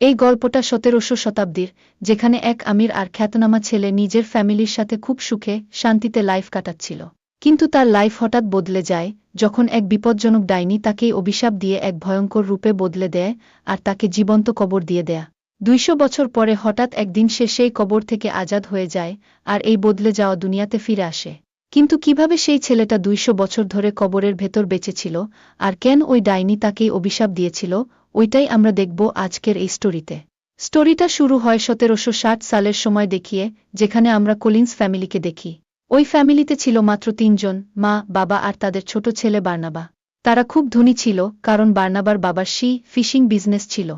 এই গল্পটা সতেরোশো শতাব্দীর, যেখানে এক আমির আর খ্যাতনামা ছেলে নিজের ফ্যামিলির সাথে খুব সুখে শান্তিতে লাইফ কাটাচ্ছিল। কিন্তু তার লাইফ হঠাৎ বদলে যায়, যখন এক বিপজ্জনক ডাইনি তাকেই অভিশাপ দিয়ে এক ভয়ঙ্কর রূপে বদলে দেয় আর তাকে জীবন্ত কবর দিয়ে দেয়া। দুইশো বছর পরে হঠাৎ একদিন সে সেই কবর থেকে আজাদ হয়ে যায় আর এই বদলে যাওয়া দুনিয়াতে ফিরে আসে। কিন্তু কীভাবে সেই ছেলেটা দুইশো বছর ধরে কবরের ভেতর বেঁচেছিল আর কেন ওই ডাইনি তাকেই অভিশাপ দিয়েছিল ওইটাই আমরা দেখব আজকের এই স্টোরিতে। স্টোরিটা শুরু হয় সতেরোশো ষাট সালের সময় দেখিয়ে, যেখানে আমরা কলিন্স ফ্যামিলিকে দেখি। ওই ফ্যামিলিতে ছিল মাত্র তিনজন, মা, বাবা আর তাদের ছোট ছেলে বার্নাবা। তারা খুব ধনী ছিল, কারণ বার্নাবার বাবার সি ফিশিং বিজনেস ছিল।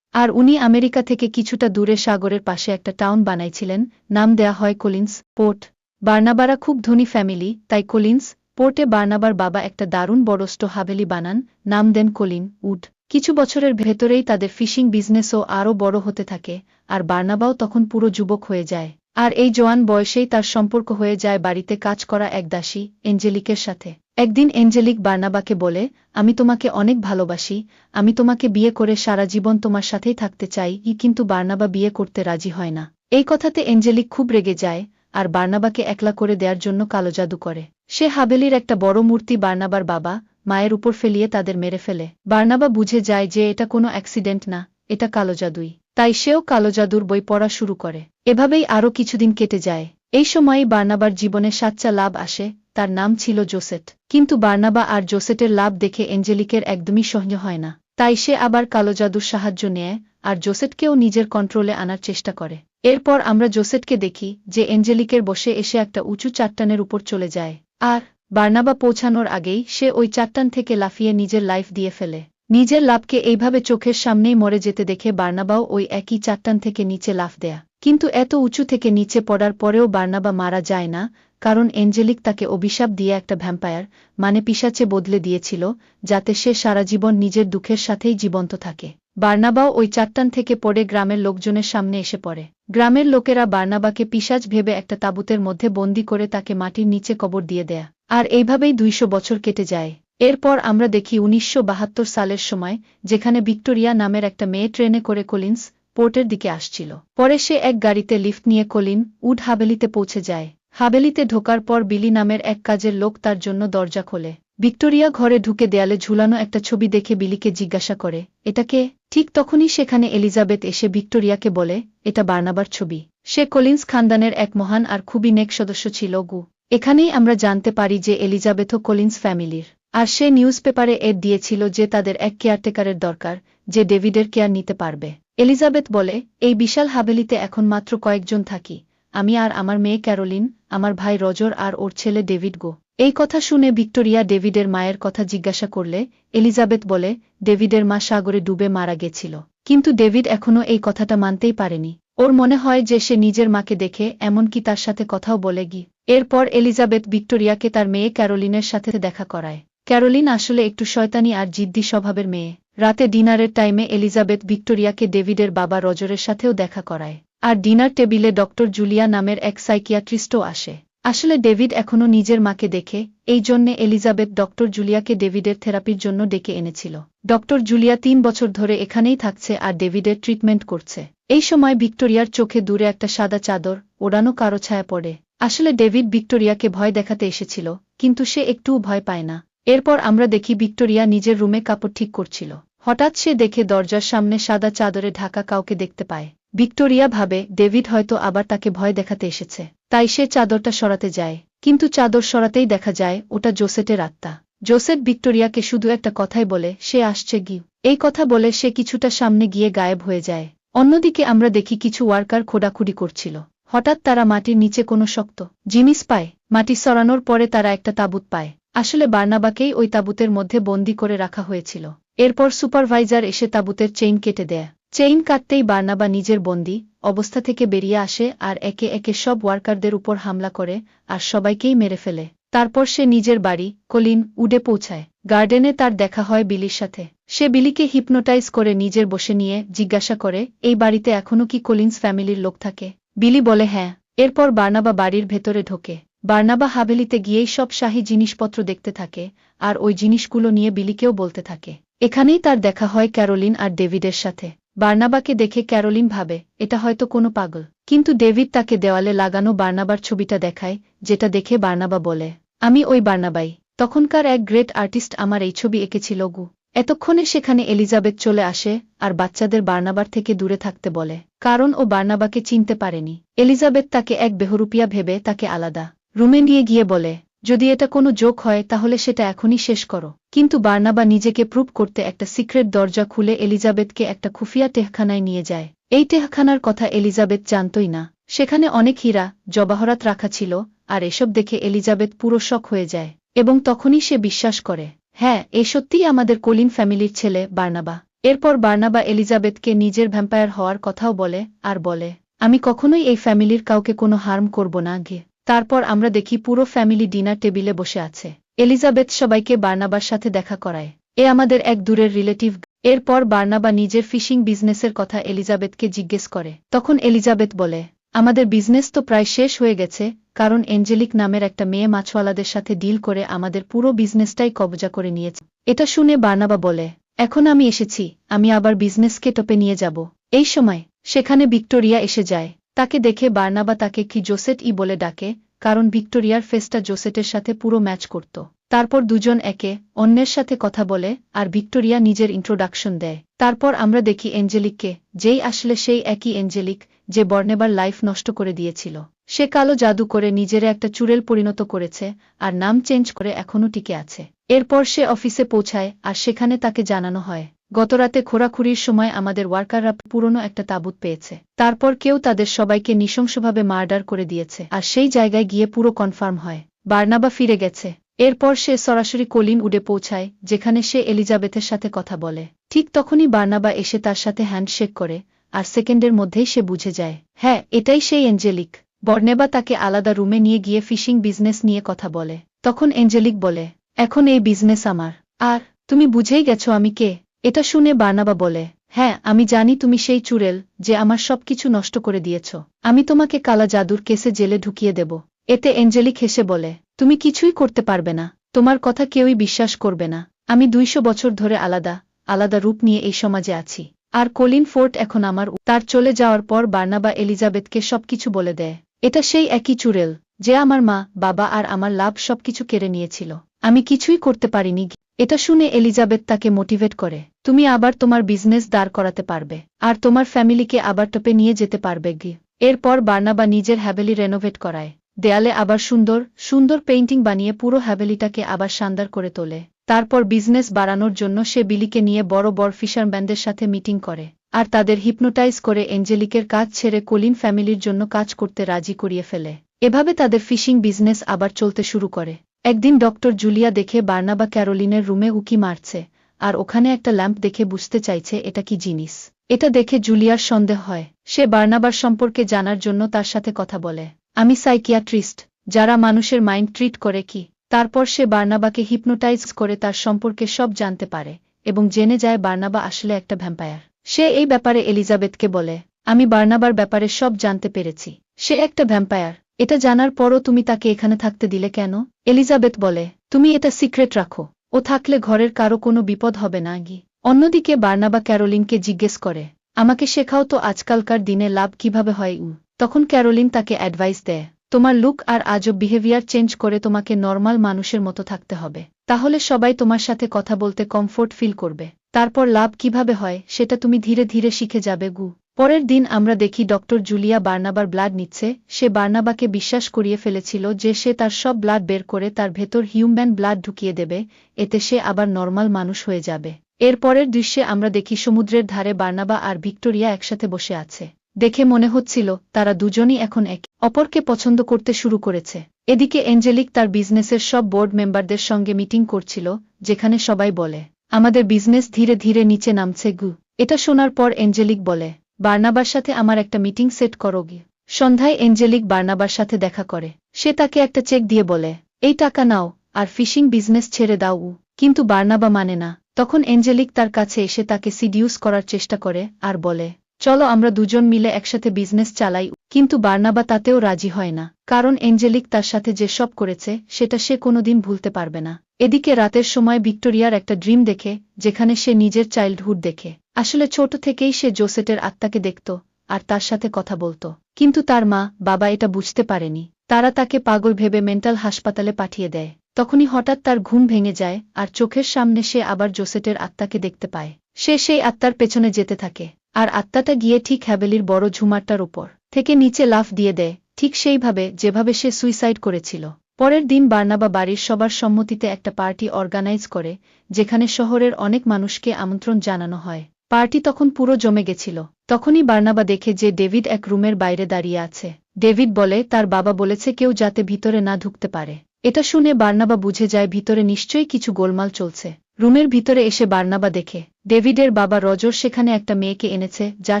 আর উনি আমেরিকা থেকে কিছুটা দূরে সাগরের পাশে একটা টাউন বানাইছিলেন, নাম দেয়া হয় কলিন্স পোর্ট। বার্নাবারা খুব ধনী ফ্যামিলি, তাই কলিন্স পোর্টে বার্নাবার বাবা একটা দারুণ বড়স্ট হাভেলি বানান, নাম দেন কলিন উড। কিছু বছরের ভেতরেই তাদের ফিশিং বিজনেসও আরও বড় হতে থাকে, আর বার্নাবাও তখন পুরো যুবক হয়ে যায়। আর এই জোয়ান বয়সেই তার সম্পর্ক হয়ে যায় বাড়িতে কাজ করা এক দাসী, এঞ্জেলিকের সাথে। একদিন এঞ্জেলিক বার্নাবাকে বলে, আমি তোমাকে অনেক ভালোবাসি, আমি তোমাকে বিয়ে করে সারা জীবন তোমার সাথেই থাকতে চাই, কিন্তু বার্নাবা বিয়ে করতে রাজি হয় না। এই কথাতে এঞ্জেলিক খুব রেগে যায়, আর বার্নাবাকে একলা করে দেওয়ার জন্য কালো জাদু করে। সে হাবেলির একটা বড় মূর্তি বার্নাবার বাবা মায়ের উপর ফেলিয়ে তাদের মেরে ফেলে। বার্নাবা বুঝে যায় যে এটা কোনো অ্যাক্সিডেন্ট না, এটা কালো জাদুই। তাই সেও কালো জাদুর বই পড়া শুরু করে। এভাবেই আরও কিছুদিন কেটে যায়। এই সময়ই বার্নাবার জীবনে সাচ্চা লাভ আসে, তার নাম ছিল জোসেট কিন্তু বার্নাবা আর জোসেটের লাভ দেখে এঞ্জেলিকের একদমই সহ্য হয় না। তাই সে আবার কালো জাদুর সাহায্য নেয় আর জোসেটকেও নিজের কন্ট্রোলে আনার চেষ্টা করে। এরপর আমরা জোসেটকে দেখি যে এঞ্জেলিকের বসে এসে একটা উঁচু চাট্টানের উপর চলে যায়। আর বার্নাবা পৌঁছানোর আগেই সে ওই চাট্টান থেকে লাফিয়ে নিজের লাইফ দিয়ে ফেলে। নিজের লাভকে এইভাবে চোখের সামনেই মরে যেতে দেখে বার্নাবাও ওই একই চাট্টান থেকে নিচে লাফ দেয়া। কিন্তু এত উঁচু থেকে নিচে পড়ার পরেও বার্নাবা মারা যায় না, কারণ এঞ্জেলিক তাকে অভিশাপ দিয়ে একটা ভ্যাম্পায়ার মানে পিসাচে বদলে দিয়েছিল, যাতে সে সারা জীবন নিজের দুঃখের সাথেই জীবন্ত থাকে। বার্নাবাও ওই চাট্টান থেকে পড়ে গ্রামের লোকজনের সামনে এসে পড়ে। গ্রামের লোকেরা বার্নাবাকে পিসাজ ভেবে একটা তাবুতের মধ্যে বন্দি করে তাকে মাটির নিচে কবর দিয়ে দেয়া। আর এইভাবেই দুইশো বছর কেটে যায়। এরপর আমরা দেখি উনিশশো বাহাত্তর সালের সময়, যেখানে ভিক্টোরিয়া নামের একটা মেয়ে ট্রেনে করে কলিন্স পোর্টের দিকে আসছিল। পরে সে এক গাড়িতে লিফট নিয়ে কলিন উড হাবেলিতে পৌঁছে যায়। হাবেলিতে ঢোকার পর বিলি নামের এক কাজের লোক তার জন্য দরজা খোলে। ভিক্টোরিয়া ঘরে ঢুকে দেয়ালে ঝুলানো একটা ছবি দেখে বিলিকে জিজ্ঞাসা করে এটাকে ঠিক তখনই সেখানে এলিজাবেথ এসে ভিক্টোরিয়াকে বলে, এটা বার্নাবার ছবি। সে কলিন্স খানদানের এক মহান আর খুবই নেক সদস্য ছিল গু। এখানেই আমরা জানতে পারি যে এলিজাবেথও কলিন্স ফ্যামিলির। আর সে নিউজ পেপারে এড দিয়েছিল যে তাদের এক কেয়ারটেকারের দরকার, যে ডেভিডের কেয়ার নিতে পারবে। এলিজাবেথ বলে, এই বিশাল হাভেলিতে এখন মাত্র কয়েকজন থাকি, আমি আর আমার মেয়ে ক্যারোলিন, আমার ভাই রজর আর ওর ছেলে ডেভিড গো। এই কথা শুনে ভিক্টোরিয়া ডেভিডের মায়ের কথা জিজ্ঞাসা করলে, এলিজাবেথ বলে, ডেভিডের মা সাগরে ডুবে মারা গেছিল। কিন্তু ডেভিড এখনও এই কথাটা মানতেই পারেনি। ওর মনে হয় যে সে নিজের মাকে দেখে এমনকি তার সাথে কথাও বলে গি। এরপর এলিজাবেথ ভিক্টোরিয়াকে তার মেয়ে ক্যারোলিনের সাথে দেখা করায়। ক্যারোলিন আসলে একটু শয়তানি আর জিদ্দি স্বভাবের মেয়ে। রাতে ডিনারের টাইমে এলিজাবেথ ভিক্টোরিয়াকে ডেভিডের বাবা রজরের সাথেও দেখা করায়। আর ডিনার টেবিলে ডক্টর জুলিয়া নামের এক সাইকিয়াট্রিস্টও আসে। আসলে ডেভিড এখনও নিজের মাকে দেখে, এই জন্যে এলিজাবেথ ডক্টর জুলিয়াকে ডেভিডের থেরাপির জন্য ডেকে এনেছিল। ডক্টর জুলিয়া তিন বছর ধরে এখানেই থাকছে আর ডেভিডের ট্রিটমেন্ট করছে। এই সময় ভিক্টোরিয়ার চোখে দূরে একটা সাদা চাদর, ওড়ানো কারও ছায়া পড়ে। আসলে ডেভিড ভিক্টোরিয়াকে ভয় দেখাতে এসেছিল, কিন্তু সে একটুও ভয় পায় না। এরপর আমরা দেখি ভিক্টোরিয়া নিজের রুমে কাপড় ঠিক করছিল। হঠাৎ সে দেখে দরজার সামনে সাদা চাদরে ঢাকা কাউকে দেখতে পায়। ভিক্টোরিয়া ভাবে ডেভিড হয়তো আবার তাকে ভয় দেখাতে এসেছে। তাই সে চাদরটা সরাতে যায়, কিন্তু চাদর সরাতেই দেখা যায় ওটা জোসেটের আত্মা। জোসেট ভিক্টোরিয়াকে শুধু একটা কথাই বলে, সে আসছে গি এই কথা বলে সে কিছুটা সামনে গিয়ে গায়েব হয়ে যায়। অন্যদিকে আমরা দেখি কিছু ওয়ার্কার খোডাখুডি করছিল। হঠাৎ তারা মাটির নিচে কোনো শক্ত, জিনিস পায়। মাটি সরানোর পরে তারা একটা তাবুত পায়। আসলে বার্নাবাকেই ওই তাবুতের মধ্যে বন্দি করে রাখা হয়েছিল। এরপর সুপারভাইজার এসে তাবুতের চেইন কেটে দেয়। চেইন কাটতেই বার্নাবা নিজের বন্দি অবস্থা থেকে বেরিয়ে আসে আর একে একে সব ওয়ার্কারদের উপর হামলা করে আর সবাইকেই মেরে ফেলে। তারপর সে নিজের বাড়ি, কলিন, উডে পৌঁছায়। গার্ডেনে তার দেখা হয় বিলির সাথে। সে বিলিকে হিপনোটাইজ করে নিজের বসে নিয়ে জিজ্ঞাসা করে, এই বাড়িতে এখনও কি কলিন্স ফ্যামিলির লোক থাকে? বিলি বলে হ্যাঁ। এরপর বার্নাবা বাড়ির ভেতরে ঢোকে। বার্নাবা হাভেলিতে গিয়েই সব শাহী জিনিসপত্র দেখতে থাকে আর ওই জিনিসগুলো নিয়ে বিলিকেও বলতে থাকে। এখানেই তার দেখা হয় ক্যারোলিন আর ডেভিডের সাথে। বার্নাবাকে দেখে ক্যারোলিন ভাবে, এটা হয়তো কোনো পাগল। কিন্তু ডেভিড তাকে দেওয়ালে লাগানো বার্নাবার ছবিটা দেখায়, যেটা দেখে বার্নাবা বলে, আমি ওই বার্নাবাই। তখনকার এক গ্রেট আর্টিস্ট আমার এই ছবি এঁকেছিল, গু। এতক্ষণে সেখানে এলিজাবেথ চলে আসে আর বাচ্চাদের বার্নাবার থেকে দূরে থাকতে বলে, কারণ ও বার্নাবাকে চিনতে পারেনি। এলিজাবেথ তাকে এক বেহরুপিয়া ভেবে তাকে আলাদা রুমে নিয়ে গিয়ে বলে যদি এটা কোনো যোগ হয়, তাহলে সেটা এখনই শেষ করো। কিন্তু বার্নাবা নিজেকে প্রুভ করতে একটা সিক্রেট দরজা খুলে এলিজাবেথকে একটা খুফিয়া টেহখানায় নিয়ে যায়। এই টেহখানার কথা এলিজাবেথ জানতই না। সেখানে অনেক হীরা, জবাহরাত রাখা ছিল, আর এসব দেখে এলিজাবেথ পুরো শখ হয়ে যায়, এবং তখনই সে বিশ্বাস করে হ্যাঁ এ সত্যিই আমাদের কলিন ফ্যামিলির ছেলে, বার্নাবা। এরপর বার্নাবা এলিজাবেথকে নিজের ভ্যাম্পায়ার হওয়ার কথাও বলে, আর বলে, আমি কখনোই এই ফ্যামিলির কাউকে কোনো হার্ম করব না, গে। তারপর আমরা দেখি পুরো ফ্যামিলি ডিনার টেবিলে বসে আছে। এলিজাবেথ সবাইকে বার্নাবার সাথে দেখা করায়। এ আমাদের এক দূরের রিলেটিভ। এরপর বার্নাবা নিজের ফিশিং বিজনেসের কথা এলিজাবেথকে জিজ্ঞেস করে। তখন এলিজাবেথ বলে, আমাদের বিজনেস তো প্রায় শেষ হয়ে গেছে, কারণ এঞ্জেলিক নামের একটা মেয়ে মাছওয়ালাদের সাথে ডিল করে আমাদের পুরো বিজনেসটাই কবজা করে নিয়েছে। এটা শুনে বার্নাবা বলে, এখন আমি এসেছি, আমি আবার বিজনেসকে টপে নিয়ে যাব। এই সময়, সেখানে ভিক্টোরিয়া এসে যায়। তাকে দেখে বার্নাবা তাকে কি জোসেট ই বলে ডাকে, কারণ ভিক্টোরিয়ার ফেস্টা জোসেটের সাথে পুরো ম্যাচ করত। তারপর দুজন একে অন্যের সাথে কথা বলে, আর ভিক্টোরিয়া নিজের ইন্ট্রোডাকশন দেয়। তারপর আমরা দেখি এঞ্জেলিককে, যেই আসলে সেই একই এঞ্জেলিক, যে বর্নেবার লাইফ নষ্ট করে দিয়েছিল। সে কালো জাদু করে নিজেরে একটা চুড়েল পরিণত করেছে, আর নাম চেঞ্জ করে এখনও টিকে আছে। এরপর সে অফিসে পৌঁছায়, আর সেখানে তাকে জানানো হয় গতরাতে খোরাখুরির সময় আমাদের ওয়ার্কাররা পুরনো একটা তাবুত পেয়েছে। তারপর কেউ তাদের সবাইকে নৃশংসভাবে মার্ডার করে দিয়েছে, আর সেই জায়গায় গিয়ে পুরো কনফার্ম হয়। বার্নাবা ফিরে গেছে। এরপর সে সরাসরি কলিন উডে পৌঁছায়, যেখানে সে এলিজাবেথের সাথে কথা বলে। ঠিক তখনই বার্নাবা এসে তার সাথে হ্যান্ডশেক করে, আর সেকেন্ডের মধ্যেই সে বুঝে যায় হ্যাঁ এটাই সেই এঞ্জেলিক বর্নেবা তাকে আলাদা রুমে নিয়ে গিয়ে ফিশিং বিজনেস নিয়ে কথা বলে। তখন এঞ্জেলিক বলে, এখন এই বিজনেস আমার। আর, তুমি বুঝেই গেছো আমি কে? এটা শুনে বার্নাবা বলে হ্যাঁ আমি জানি তুমি সেই চুড়েল যে আমার সবকিছু নষ্ট করে দিয়েছ। আমি তোমাকে কালা জাদুর কেসে জেলে ঢুকিয়ে দেব। এতে এঞ্জেলিক হেসে বলে, তুমি কিছুই করতে পারবে না। তোমার কথা কেউই বিশ্বাস করবে না। আমি দুইশো বছর ধরে আলাদা আলাদা রূপ নিয়ে এই সমাজে আছি। আর কলিন ফোর্ট এখন আমার তার চলে যাওয়ার পর বার্নাবা এলিজাবেথকে সবকিছু বলে দেয়, এটা সেই একই চুড়েল যে আমার মা, বাবা আর আমার লাভ সবকিছু কেড়ে নিয়েছিল। আমি কিছুই করতে পারিনি এটা শুনে এলিজাবেথ তাকে মোটিভেট করে, তুমি আবার তোমার বিজনেস দাঁড় করাতে পারবে, আর তোমার ফ্যামিলিকে আবার টপে নিয়ে যেতে পারবে গি। এরপর বার্নাবা নিজের হ্যাভেলি রেনোভেট করায়। দেয়ালে আবার সুন্দর সুন্দর পেইন্টিং বানিয়ে পুরো হ্যাভেলিটাকে আবার শানদার করে তোলে। তারপর বিজনেস বাড়ানোর জন্য সে বিলিকে নিয়ে বড় বড় ফিশারম্যানদের সাথে মিটিং করে, আর তাদের হিপনোটাইজ করে এঞ্জেলিকের কাজ ছেড়ে কলিন ফ্যামিলির জন্য কাজ করতে রাজি করিয়ে ফেলে। এভাবে তাদের ফিশিং বিজনেস আবার চলতে শুরু করে। একদিন ডক্টর জুলিয়া দেখে বার্নাবা ক্যারোলিনের রুমে উকি মারছে, আর ওখানে একটা ল্যাম্প দেখে বুঝতে চাইছে এটা কি জিনিস। এটা দেখে জুলিয়ার সন্দেহ হয়, সে বার্নাবার সম্পর্কে জানার জন্য তার সাথে কথা বলে। আমি সাইকিয়াট্রিস্ট, যারা মানুষের মাইন্ড ট্রিট করে কি, তারপর সে বার্নাবাকে হিপনোটাইজ করে তার সম্পর্কে সব জানতে পারে, এবং জেনে যায় বার্নাবা আসলে একটা ভ্যাম্পায়ার। সে এই ব্যাপারে এলিজাবেথকে বলে, আমি বার্নাবার ব্যাপারে সব জানতে পেরেছি, সে একটা ভ্যাম্পায়ার। এটা জানার পরও তুমি তাকে এখানে থাকতে দিলে কেন? এলিজাবেথ বলে, তুমি এটা সিক্রেট রাখো। ও থাকলে ঘরের কারও কোনো বিপদ হবে না গি অন্যদিকে বার্নাবা ক্যারোলিনকে জিজ্ঞেস করে, আমাকে শেখাও তো আজকালকার দিনে লাভ কীভাবে হয় উ তখন ক্যারোলিন তাকে অ্যাডভাইস দেয়, তোমার লুক আর আজব বিহেভিয়ার চেঞ্জ করে তোমাকে নর্মাল মানুষের মতো থাকতে হবে। তাহলে সবাই তোমার সাথে কথা বলতে কমফোর্ট ফিল করবে। তারপর লাভ কীভাবে হয়, সেটা তুমি ধীরে ধীরে শিখে যাবে, গু। পরের দিন আমরা দেখি ডক্টর জুলিয়া বার্নাবার ব্লাড নিচ্ছে, সে বার্নাবাকে বিশ্বাস করিয়ে ফেলেছিল যে সে তার সব ব্লাড বের করে তার ভেতর হিউম্যান ব্লাড ঢুকিয়ে দেবে, এতে সে আবার নর্মাল মানুষ হয়ে যাবে। এর পরের দৃশ্যে আমরা দেখি সমুদ্রের ধারে বার্নাবা আর ভিক্টোরিয়া একসাথে বসে আছে। দেখে মনে হচ্ছিল, তারা দুজনই এখন এক, অপরকে পছন্দ করতে শুরু করেছে। এদিকে এঞ্জেলিক তার বিজনেসের সব বোর্ড মেম্বারদের সঙ্গে মিটিং করছিল, যেখানে সবাই বলে, আমাদের বিজনেস ধীরে ধীরে নিচে নামছে গু। এটা শোনার পর এঞ্জেলিক বলে বার্নাবার সাথে আমার একটা মিটিং সেট করো গিয়ে। সন্ধ্যায় এঞ্জেলিক বার্নাবার সাথে দেখা করে। সে তাকে একটা চেক দিয়ে বলে, এই টাকা নাও, আর ফিশিং বিজনেস ছেড়ে দাও উ। কিন্তু বার্নাবা মানে না তখন এঞ্জেলিক তার কাছে এসে তাকে সিডিউস করার চেষ্টা করে আর বলে, চলো আমরা দুজন মিলে একসাথে বিজনেস চালাই কিন্তু বার্নাবা তাতেও রাজি হয় না। কারণ এঞ্জেলিক তার সাথে যে সব করেছে, সেটা সে কোনোদিন ভুলতে পারবে না। এদিকে রাতের সময় ভিক্টোরিয়ার একটা ড্রিম দেখে, যেখানে সে নিজের চাইল্ডহুড দেখে। আসলে ছোট থেকেই সে জোসেটের আত্মাকে দেখত আর তার সাথে কথা বলতো। কিন্তু তার মা, বাবা এটা বুঝতে পারেনি। তারা তাকে পাগল ভেবে মেন্টাল হাসপাতালে পাঠিয়ে দেয়। তখনই হঠাৎ তার ঘুম ভেঙে যায় আর চোখের সামনে সে আবার জোসেটের আত্মাকে দেখতে পায়। সে সেই আত্মার পেছনে যেতে থাকে আর আত্মাটা গিয়ে ঠিক হ্যাবেলির বড় ঝুমারটার উপর থেকে নিচে লাফ দিয়ে দেয়, ঠিক সেইভাবে যেভাবে সে সুইসাইড করেছিল। পরের দিন বার্নাবা বাড়ির সবার সম্মতিতে একটা পার্টি অর্গানাইজ করে, যেখানে শহরের অনেক মানুষকে আমন্ত্রণ জানানো হয়। পার্টি তখন পুরো জমে গেছিল। তখনই বার্নাবা দেখে যে ডেভিড এক রুমের বাইরে দাঁড়িয়ে আছে। ডেভিড বলে, তার বাবা বলেছে কেউ যাতে ভিতরে না ঢুকতে পারে। এটা শুনে বার্নাবা বুঝে যায়, ভিতরে নিশ্চয়ই কিছু গোলমাল চলছে। রুমের ভিতরে এসে বার্নাবা দেখে, ডেভিডের বাবা রজর সেখানে একটা মেয়েকে এনেছে, যার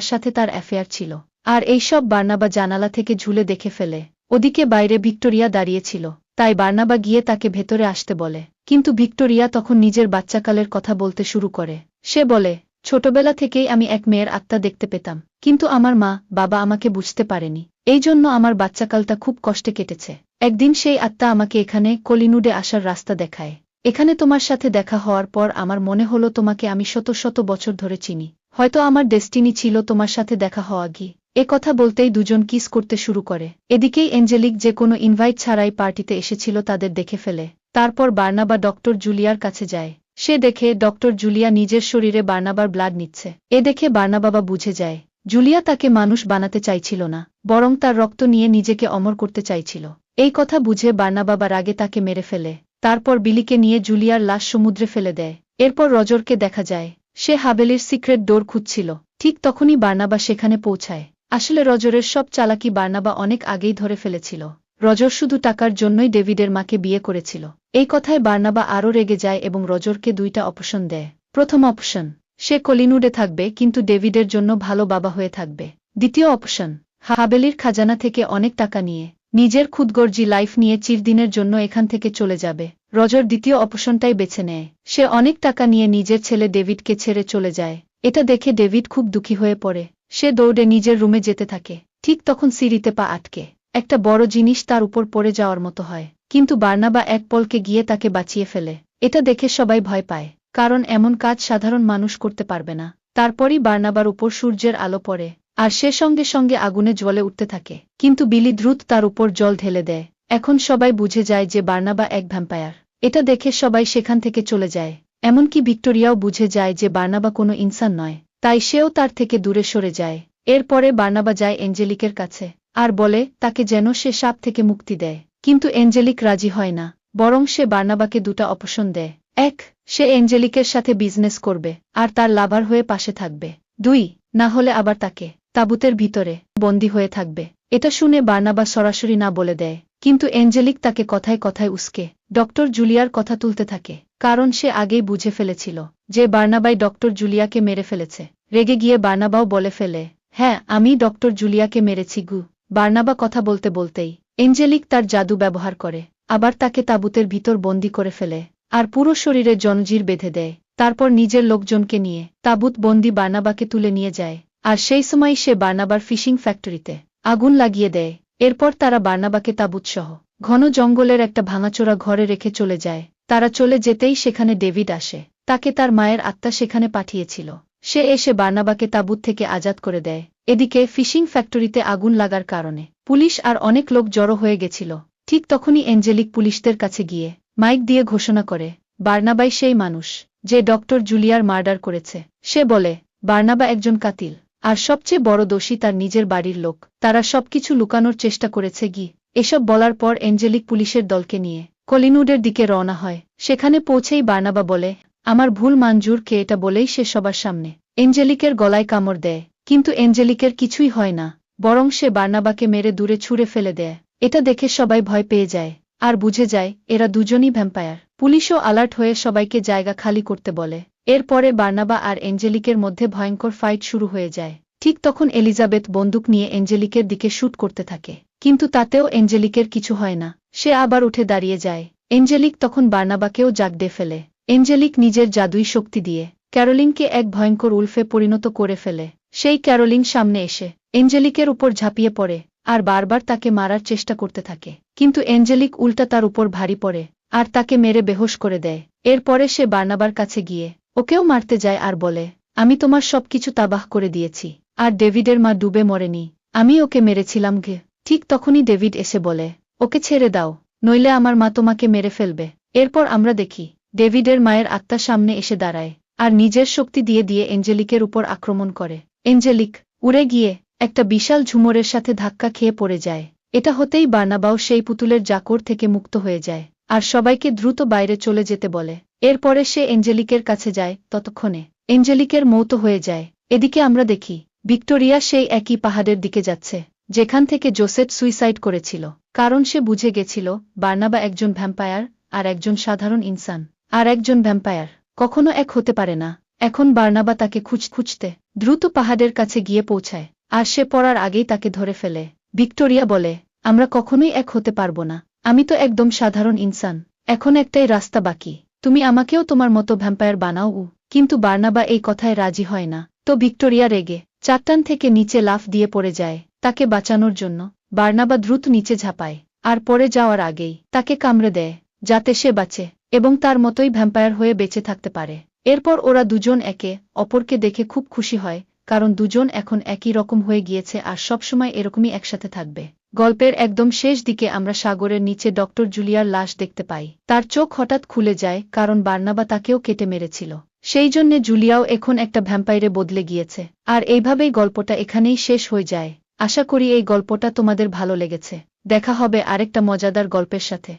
সাথে তার অ্যাফেয়ার ছিল। আর এইসব বার্নাবা জানালা থেকে ঝুলে দেখে ফেলে। ওদিকে বাইরে ভিক্টোরিয়া দাঁড়িয়েছিল। তাই বার্নাবা গিয়ে তাকে ভেতরে আসতে বলে। কিন্তু ভিক্টোরিয়া তখন নিজের বাচ্চাকালের কথা বলতে শুরু করে। সে বলে ছোটবেলা থেকেই আমি এক মেয়ের আত্মা দেখতে পেতাম। কিন্তু আমার মা, বাবা আমাকে বুঝতে পারেনি। এই জন্য আমার বাচ্চাকালটা খুব কষ্টে কেটেছে। একদিন সেই আত্মা আমাকে এখানে কলিনুডে আসার রাস্তা দেখায়। এখানে তোমার সাথে দেখা হওয়ার পর আমার মনে হলো তোমাকে আমি শত শত বছর ধরে চিনি। হয়তো আমার ডেস্টিনি ছিল তোমার সাথে দেখা হওয়া গি এ কথা বলতেই দুজন কিস করতে শুরু করে। এদিকেই এঞ্জেলিক যে কোনো ইনভাইট ছাড়াই পার্টিতে এসেছিল তাদের দেখে ফেলে। তারপর বার্নাবা ডক্টর জুলিয়ার কাছে যায়। সে দেখে ডক্টর জুলিয়া নিজের শরীরে বার্নাবার ব্লাড নিচ্ছে। এ দেখে বার্নাবাবা বুঝে যায়, জুলিয়া তাকে মানুষ বানাতে চাইছিল না, বরং তার রক্ত নিয়ে নিজেকে অমর করতে চাইছিল। এই কথা বুঝে বার্নাবাবা রাগে তাকে মেরে ফেলে, তারপর বিলিকে নিয়ে জুলিয়ার লাশ সমুদ্রে ফেলে দেয়। এরপর রজরকে দেখা যায়, সে হাবেলির সিক্রেট ডোর খুঁজছিল, ঠিক তখনই বার্নাবা সেখানে পৌঁছায়। আসলে রজরের সব চালাকি বার্নাবা অনেক আগেই ধরে ফেলেছিল। রজর শুধু টাকার জন্যই ডেভিডের মাকে বিয়ে করেছিল। এই কথায় বার্নাবা আরও রেগে যায় এবং রজরকে দুইটা অপশন দেয়। প্রথম অপশন, সে কলিনুডে থাকবে কিন্তু ডেভিডের জন্য ভালো বাবা হয়ে থাকবে। দ্বিতীয় অপশন, হাবেলির খাজানা থেকে অনেক টাকা নিয়ে, নিজের খুদগর্জি লাইফ নিয়ে চিরদিনের জন্য এখান থেকে চলে যাবে। রজর দ্বিতীয় অপশনটাই বেছে নেয়। সে অনেক টাকা নিয়ে নিজের ছেলে ডেভিডকে ছেড়ে চলে যায়। এটা দেখে ডেভিড খুব দুঃখী হয়ে পড়ে। সে দৌড়ে নিজের রুমে যেতে থাকে। ঠিক তখন সিঁড়িতে পা আটকে। একটা বড় জিনিস তার উপর পড়ে যাওয়ার মতো হয়। কিন্তু বার্নাবা এক পলকে গিয়ে তাকে বাঁচিয়ে ফেলে। এটা দেখে সবাই ভয় পায়, কারণ এমন কাজ সাধারণ মানুষ করতে পারবে না। তারপরই বার্নাবার উপর সূর্যের আলো পড়ে, আর সে সঙ্গে সঙ্গে আগুনে জ্বলে উঠতে থাকে। কিন্তু বিলি দ্রুত তার উপর জল ঢেলে দেয়। এখন সবাই বুঝে যায় যে বার্নাবা এক ভ্যাম্পায়ার। এটা দেখে সবাই সেখান থেকে চলে যায়। এমনকি ভিক্টোরিয়াও বুঝে যায় যে বার্নাবা কোনো ইনসান নয়, তাই সেও তার থেকে দূরে সরে যায়। এরপরে বার্নাবা যায় এঞ্জেলিকের কাছে। আর বলে, তাকে যেন সে সাপ থেকে মুক্তি দেয়। কিন্তু এঞ্জেলিক রাজি হয় না, বরং সে বার্নাবাকে দুটা অপশন দেয়। এক, সে এঞ্জেলিকের সাথে বিজনেস করবে, আর তার লাভার হয়ে পাশে থাকবে। দুই, না হলে আবার তাকে, তাবুতের ভিতরে, বন্দী হয়ে থাকবে। এটা শুনে বার্নাবা সরাসরি না বলে দেয়, কিন্তু এঞ্জেলিক তাকে কথায় কথায় উস্কে, ডক্টর জুলিয়ার কথা তুলতে থাকে, কারণ সে আগেই বুঝে ফেলেছিল, যে বার্নাবাই ডক্টর জুলিয়াকে মেরে ফেলেছে। রেগে গিয়ে বার্নাবাও বলে ফেলে হ্যাঁ আমি ডক্টর জুলিয়াকে মেরেছি, গু। বার্নাবা কথা বলতে বলতেই এঞ্জেলিক তার জাদু ব্যবহার করে, আবার তাকে তাবুতের ভিতর বন্দি করে ফেলে, আর পুরো শরীরে জনজির বেঁধে দেয়, তারপর নিজের লোকজনকে নিয়ে তাবুত বন্দি বার্নাবাকে তুলে নিয়ে যায়, আর সেই সময় সে বার্নাবার ফিশিং ফ্যাক্টরিতে আগুন লাগিয়ে দেয়, এরপর তারা বার্নাবাকে তাবুতসহ ঘন জঙ্গলের একটা ভাঙাচোরা ঘরে রেখে চলে যায়, তারা চলে যেতেই সেখানে ডেভিড আসে, তাকে তার মায়ের আত্মা সেখানে পাঠিয়েছিল, সে এসে বার্নাবাকে তাবুত থেকে আজাদ করে দেয় এদিকে ফিশিং ফ্যাক্টরিতে আগুন লাগার কারণে পুলিশ আর অনেক লোক জড়ো হয়ে গেছিল। ঠিক তখনই এঞ্জেলিক পুলিশদের কাছে গিয়ে মাইক দিয়ে ঘোষণা করে, বার্নাবাই সেই মানুষ যে ডক্টর জুলিয়ার মার্ডার করেছে। সে বলে, বার্নাবা একজন কাতিল, আর সবচেয়ে বড় দোষী তার নিজের বাড়ির লোক। তারা সবকিছু লুকানোর চেষ্টা করেছে গি এসব বলার পর এঞ্জেলিক পুলিশের দলকে নিয়ে কলিনুডের দিকে রওনা হয়। সেখানে পৌঁছেই বার্নাবা বলে, আমার ভুল মানজুর কে এটা বলেই সে সবার সামনে। এঞ্জেলিকের গলায় কামড় দেয়। কিন্তু এঞ্জেলিকের কিছুই হয় না, বরং সে বার্নাবাকে মেরে দূরে ছুঁড়ে ফেলে দেয়। এটা দেখে সবাই ভয় পেয়ে যায়, আর বুঝে যায়, এরা দুজনই ভ্যাম্পায়ার। পুলিশও অ্যালার্ট হয়ে সবাইকে জায়গা খালি করতে বলে। এরপরে বার্নাবা আর এঞ্জেলিকের মধ্যে ভয়ঙ্কর ফাইট শুরু হয়ে যায়। ঠিক তখন এলিজাবেথ বন্দুক নিয়ে এঞ্জেলিকের দিকে শ্যুট করতে থাকে। কিন্তু তাতেও এঞ্জেলিকের কিছু হয় না, সে আবার উঠে দাঁড়িয়ে যায়। এঞ্জেলিক তখন বার্নাবাকেও জাগডে ফেলে। এঞ্জেলিক নিজের জাদুই শক্তি দিয়ে ক্যারোলিনকে এক ভয়ঙ্কর উল্ফে পরিণত করে ফেলে। সেই ক্যারোলিন সামনে এসে এঞ্জেলিকের উপর ঝাঁপিয়ে পড়ে আর বারবার তাকে মারার চেষ্টা করতে থাকে। কিন্তু এঞ্জেলিক উল্টা তার উপর ভারী পড়ে আর তাকে মেরে বেহোশ করে দেয়। এরপরে সে বার্নাবার কাছে গিয়ে ওকেও মারতে যায় আর বলে, আমি তোমার সবকিছু তাবাহ করে দিয়েছি, আর ডেভিডের মা ডুবে মরেনি। আমি ওকে মেরেছিলাম গে ঠিক তখনই ডেভিড এসে বলে, ওকে ছেড়ে দাও, নইলে আমার মা তোমাকে মেরে ফেলবে। এরপর আমরা দেখি, ডেভিডের মায়ের আত্মা সামনে এসে দাঁড়ায়। আর নিজের শক্তি দিয়ে দিয়ে এঞ্জেলিকের উপর আক্রমণ করে। এঞ্জেলিক, উড়ে গিয়ে একটা বিশাল ঝুমরের সাথে ধাক্কা খেয়ে পড়ে যায়। এটা হতেই বার্নাবাও সেই পুতুলের জাকর থেকে মুক্ত হয়ে যায়, আর সবাইকে দ্রুত বাইরে চলে যেতে বলে। এরপরে সে এঞ্জেলিকের কাছে যায় ততক্ষণে। এঞ্জেলিকের মৌত হয়ে যায়। এদিকে আমরা দেখি, ভিক্টোরিয়া সেই একই পাহাড়ের দিকে যাচ্ছে, যেখান থেকে জোসেফ সুইসাইড করেছিল। কারণ সে বুঝে গেছিল, বার্নাবা একজন ভ্যাম্পায়ার আর একজন সাধারণ ইনসান, আর একজন ভ্যাম্পায়ার। কখনো এক হতে পারে না। এখন বার্নাবা তাকে খুঁজ খুঁজতে, দ্রুত পাহাড়ের কাছে গিয়ে পৌঁছায়, আর সে পড়ার আগেই তাকে ধরে ফেলে। ভিক্টোরিয়া বলে, আমরা কখনোই এক হতে পারব না। আমি তো একদম সাধারণ ইনসান। এখন একটাই রাস্তা বাকি। তুমি আমাকেও তোমার মতো ভ্যাম্পায়ার বানাও কিন্তু বার্নাবা এই কথায় রাজি হয় না। তো ভিক্টোরিয়া রেগে, চারটান থেকে নিচে লাফ দিয়ে পড়ে যায়, তাকে বাঁচানোর জন্য। বার্নাবা দ্রুত নিচে ঝাঁপায়, আর পড়ে যাওয়ার আগেই তাকে কামড়ে দেয়, যাতে সে বাঁচে। এবং তার মতোই ভ্যাম্পায়ার হয়ে বেঁচে থাকতে পারে। এরপর ওরা দুজন একে অপরকে দেখে খুব খুশি হয়, কারণ দুজন এখন একই রকম হয়ে গিয়েছে আর সবসময় এরকমই একসাথে থাকবে। গল্পের একদম শেষ দিকে আমরা সাগরের নিচে ডক্টর জুলিয়ার লাশ দেখতে পাই। তার চোখ হঠাৎ খুলে যায়, কারণ বার্নাবা তাকেও কেটে মেরেছিল। সেই জন্যে জুলিয়াও এখন একটা ভ্যাম্পাইরে বদলে গিয়েছে। আর এইভাবেই গল্পটা এখানেই শেষ হয়ে যায়। আশা করি এই গল্পটা তোমাদের ভালো লেগেছে। দেখা হবে আরেকটা মজাদার গল্পের সাথে।